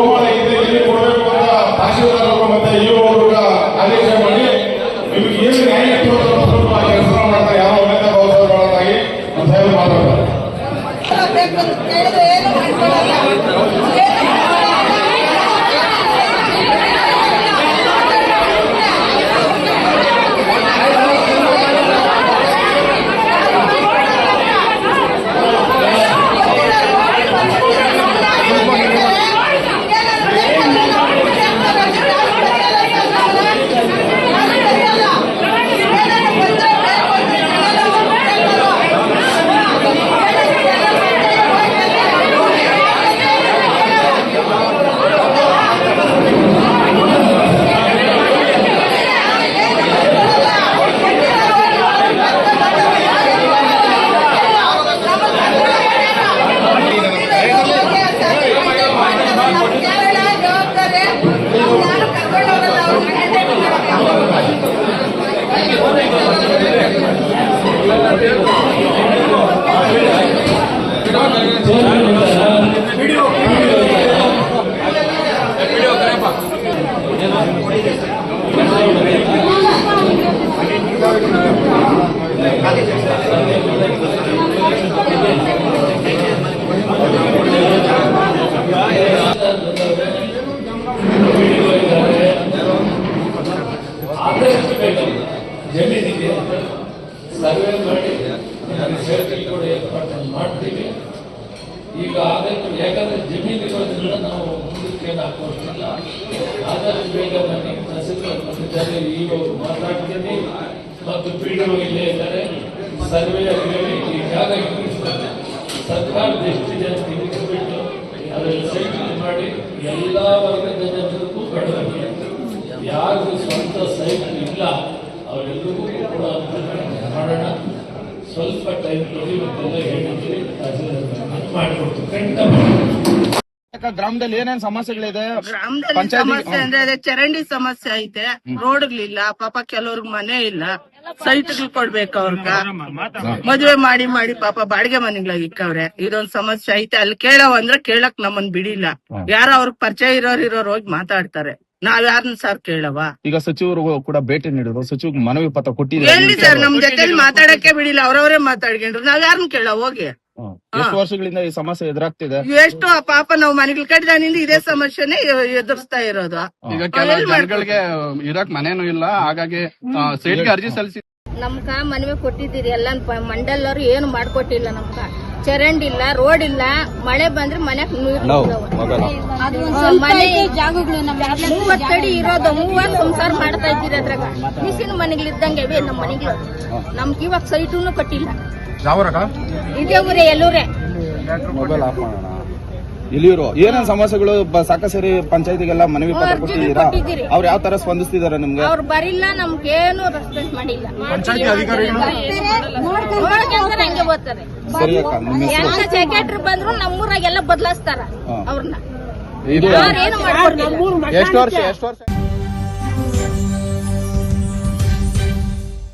Como ಜವಾಬ್ದಾರಿ ಇದ್ದಾರೆ ಆದಷ್ಟು ಬೇಗ ಜಮೀನಿಗೆ ಸರ್ವೆ ಮಾಡಿ ಸೇರ್ಕಲ್ ಕೂಡ ಏರ್ಪಾಟು ಮಾಡ್ತೀವಿ ಈಗ ಆದಷ್ಟು ಯಾಕಂದ್ರೆ ಜಮೀನು ಇರೋದ್ರಿಂದ ನಾವು ಮುಂದಕ್ಕೇನು ಹಾಕೋದಿಲ್ಲ ಆದಷ್ಟು ಬೇಗ ನನಗೆ ತಹಸೀಲ್ದಾರ್ ಈಗ ಅವರು ಮಾತಾಡ್ತೀನಿ ಮತ್ತು ಪಿ ಡಿ ಇಲ್ಲೇ ಇದ್ದಾರೆ ಸರ್ವೆ ಆಗಲಿ ಈ ಜಾಗ ಸರ್ಕಾರದ ಎಷ್ಟಿದೆ ಅಂತ ತಿಳ್ಕೊಂಡು ಅದರಲ್ಲಿ ಸೈಕಲ್ ಮಾಡಿ ಎಲ್ಲ ವರ್ಗದ ಜನರಿಗೂ ಕಡಿಮೆ ಯಾರಿಗೂ ಸ್ವಂತ ಸೈಕಲ್ ಇಲ್ಲ. ಅವರೆಲ್ಲರಿಗೂ ಕೂಡ ಮಾಡೋಣ. ಸ್ವಲ್ಪ ಟೈಮ್ ಕೊಡಿ ಮತ್ತೆಲ್ಲ ಹೇಳಿದ್ರೆ ಮಾಡಿಕೊಡ್ತೀವಿ ಖಂಡಿತ ಗ್ರಾಮದಲ್ಲಿ ಏನೇನ್ ಸಮಸ್ಯೆಗಳಿದೆ? ಗ್ರಾಮದಲ್ಲಿ ಸಮಸ್ಯೆ ಅಂದ್ರೆ ಅದೇ ಚರಂಡಿ ಸಮಸ್ಯೆ ಐತೆ. ರೋಡ್ಗಳಿಲ್ಲ ಪಾಪ ಕೆಲವ್ರಿಗೆ ಮನೆ ಇಲ್ಲ. ಸೈಟ್ಗಳು ಕೊಡ್ಬೇಕು ಅವ್ರಗ. ಮದ್ವೆ ಮಾಡಿ ಮಾಡಿ ಪಾಪ ಬಾಡಿಗೆ ಮನೆಗಳಾಗಿ ಇಕ್ಕವ್ರೆ. ಇದೊಂದ್ ಸಮಸ್ಯೆ ಐತೆ. ಅಲ್ಲಿ ಕೇಳವ ಅಂದ್ರೆ ಕೇಳಕ್ ನಮ್ಮನ್ ಬಿಡಿಲ್ಲ. ಯಾರೋ ಅವ್ರಗ್ ಪರಿಚಯ ಇರೋರ್ ಇರೋರ್ ಹೋಗಿ ಮಾತಾಡ್ತಾರೆ. ನಾವ್ ಯಾರನ್ನ ಸರ್ ಕೇಳವ? ಈಗ ಸಚಿವರು ಕೂಡ ಭೇಟಿ ನೀಡಿದ್ರು. ಸಚಿವ ಮನವಿ ಪತ್ರ ಎಲ್ಲಿ ಸರ್ ನಮ್ ಜೊತೆಲಿ ಮಾತಾಡಕ್ಕೆ ಬಿಡಿಲ್ಲ. ಅವ್ರವ್ರೆ ಮಾತಾಡ್ಕೊಂಡ್ರು. ನಾವ್ ಯಾರನ್ನ ಕೇಳ ಹೋಗಿ. ಎಷ್ಟು ವರ್ಷಗಳಿಂದ ಈ ಸಮಸ್ಯೆ ಎದುರಾಗ್ತಿದೆ? ಎಷ್ಟು ಆ ಪಾಪ ನಾವು ಮನೆಗಳ ಕಟ್ಟಿದಾನಿಂದ ಇದೇ ಸಮಸ್ಯೆನೆ ಎದುರಿಸ್ತಾ ಇರೋದು. ಈಗ ಕೆಲವು? ಜನಗಳಿಗೆ ಇರಕ್ ಮನೇನು ಇಲ್ಲ. ಹಾಗಾಗಿ ಸೇಟ್ಗೆ ಅರ್ಜಿ ಸಲ್ಲಿಸಿ. ನಮ್ಗ ಮನವಿ ಕೊಟ್ಟಿದ್ದೀರಿ ಎಲ್ಲ ಮಂಡಲ್ ಅವ್ರು ಏನು ಮಾಡ್ಕೊಟ್ಟಿಲ್ಲ ನಮ್ಗ. ಚರಂಡಿ ಇಲ್ಲ ರೋಡ್ ಇಲ್ಲ ಮಳೆ ಬಂದ್ರೆ. ಮನೆ ಮೂವತ್ತಡಿ ಇರೋದು ಮೂವತ್ ಸಂಸಾರ ಮಾಡ್ತಾ ಇದ್ದೀರಿ ಅದ್ರಾಗ. ಮಿಸಿನ ಮನೆಗಳಿದ್ದಂಗೆ ನಮ್ ನಮ್ಮ ಮನೆಗಳು ನಮ್ಗೆ ಇವಾಗ ಸೈಟುನು ಕೊಟ್ಟಿಲ್ಲ. ಇದೇ ಊರೇ ಎಲ್ಲೂರೇ ಮೊಬೈಲ್ ಆಫ್ ಮಾಡೋಣ. ಇಲ್ಲಿರು ಏನೇನು ಸಮಸ್ಯೆಗಳು ಬ- ಸಾಕಷ್ಟು ಸರಿ ಪಂಚಾಯತಿಗೆಲ್ಲ ಮನವಿ ಪತ್ರ ಕೊಟ್ಟಿದ್ದೀರಾ? ಅವ್ರು ಯಾವ ತರ ಸ್ಪಂದಿಸ್ತಿದಾರೆ ನಿಮ್ಗೆ? ಅವ್ರು ಬರಿಲ್ಲ ನಮ್ಗೇನು ರೆಸ್ಪಾನ್ಸ್ ಮಾಡಿಲ್ಲ. ನೋಡ್ಕೊಂತಾರೆ ಹಂಗೆ ಓದ್ತಾರೆ. ಸರಿ ಅಕ್ಕ ನಿಮ್ಮ ಹೆಸರು? ಎಲ್ಲ ಸೆಕ್ರೆಟರಿ ಬಂದ್ರು ನಮ್ಮೂರಾಗೆಲ್ಲ ಬದಲಾಯಿಸ್ತಾರ. ಅವ್ರನ್ನ ಎಷ್ಟು ವರ್ಷ ಎಷ್ಟು ವರ್ಷ?